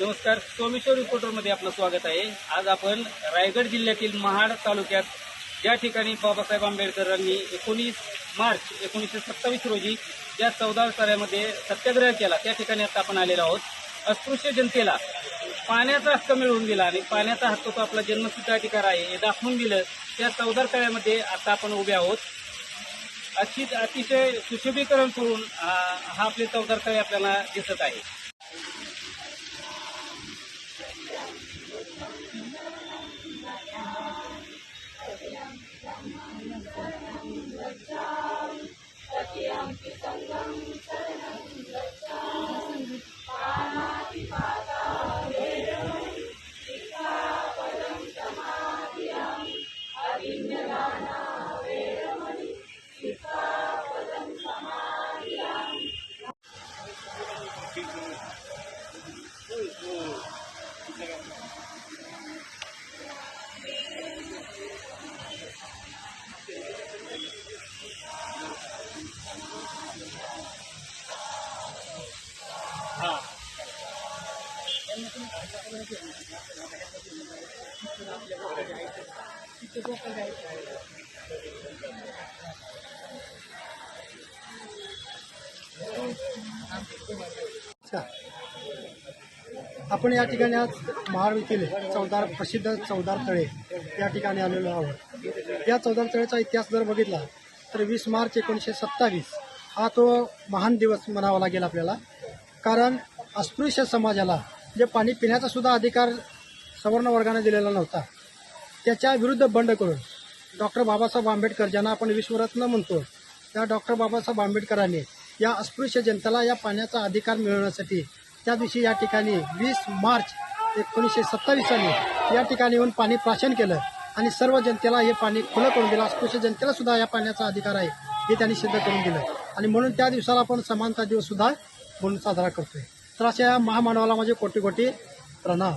नमस्कार सोमेश्वर रिपोर्टरमध्ये आपलं स्वागत आहे. आज आपण रायगड जिल्ह्यातील महाड तालुक्यात ज्या ठिकाणी बाबासाहेब आंबेडकरांनी एकोणीस मार्च एकोणीसशे सत्तावीस रोजी ज्या चौदा तळ्यामध्ये सत्याग्रह केला त्या ठिकाणी आता आपण आलेलो आहोत. अस्पृश्य जनतेला पाण्याचा हक्क मिळवून दिला आणि पाण्याचा हक्क तो आपला जन्मसिद्ध अधिकार आहे हे दाखवून दिलं. त्या चौदार तळ्यामध्ये आता आपण उभे आहोत. अशी अतिशय सुशोभीकरण करून हा आपले चौदा तळे आपल्याला दिसत आहे yang pisang आपण या ठिकाणी आज महाड येथील चौदार प्रसिद्ध चौदार तळे या ठिकाणी आलेलो आहोत. या चौदार तळेचा इतिहास जर बघितला तर वीस मार्च एकोणीसशे सत्तावीस हा तो महान दिवस म्हणावा लागेल आपल्याला. कारण अस्पृश्य समाजाला जे पाणी पिण्याचा सुद्धा अधिकार सवर्ण वर्गाने दिलेला नव्हता. त्याच्या विरुद्ध बंड करून डॉक्टर बाबासाहेब आंबेडकर ज्यांना आपण विश्वरत्न म्हणतो त्या डॉक्टर बाबासाहेब आंबेडकरांनी या अस्पृश्य जनतेला या पाण्याचा अधिकार मिळवण्यासाठी त्या दिवशी या ठिकाणी वीस मार्च एकोणीसशे सत्तावीस साली या ठिकाणी येऊन पाणी प्राशन केलं आणि सर्व जनतेला हे पाणी खुलं करून दिलं. अस्पृश्य जनतेला सुद्धा या पाण्याचा अधिकार आहे हे त्यांनी सिद्ध करून दिलं. आणि म्हणून त्या दिवसाला आपण समानता दिवस सुद्धा म्हणून साजरा करतोय. तर अशा महामानवाला माझे कोटी कोटी प्रणाम.